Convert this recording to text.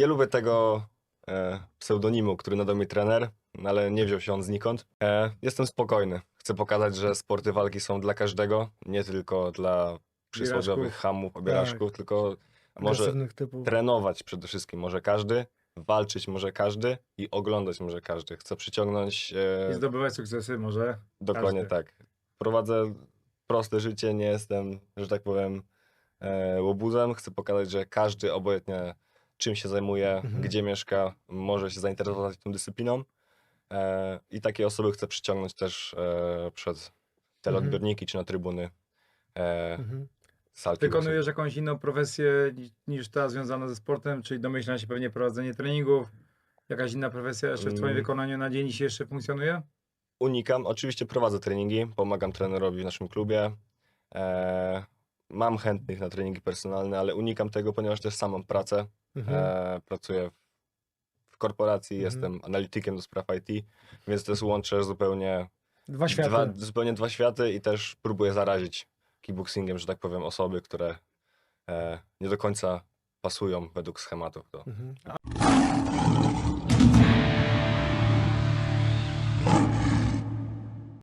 Nie lubię tego e, pseudonimu, który nadał mi trener, ale nie wziął się on znikąd. E, jestem spokojny. Chcę pokazać, że sporty walki są dla każdego, nie tylko dla przysłowiowych hamów, obieraczków, tylko może typów. trenować przede wszystkim może każdy, walczyć może każdy i oglądać może każdy. Chcę przyciągnąć I e, zdobywać sukcesy może. dokładnie każdy. tak. Prowadzę proste życie, nie jestem, że tak powiem, e, łobuzem. Chcę pokazać, że każdy, obojętnie czym się zajmuje, Mhm. gdzie mieszka, może się zainteresować tą dyscypliną. E, I takie osoby chcę przyciągnąć też e, przed teleodbiorniki czy na trybuny. E, Mhm. Wykonujesz jakąś inną profesję ni- niż ta związana ze sportem, czyli domyślam się pewnie prowadzenie treningów. Jakaś inna profesja jeszcze w twoim Mm. wykonaniu na dzień dzisiejszy funkcjonuje? unikam. Oczywiście prowadzę treningi, pomagam trenerowi w naszym klubie. E, mam chętnych na treningi personalne, ale unikam tego, ponieważ też sam mam pracę. Mhm. E, pracuję w, korporacji, Mhm. jestem analitykiem do spraw IT, więc też łączę zupełnie Dwa światy. dwa, zupełnie dwa światy i też próbuję zarazić kickboxingiem, że tak powiem, osoby, które e, nie do końca pasują według schematów do Mhm.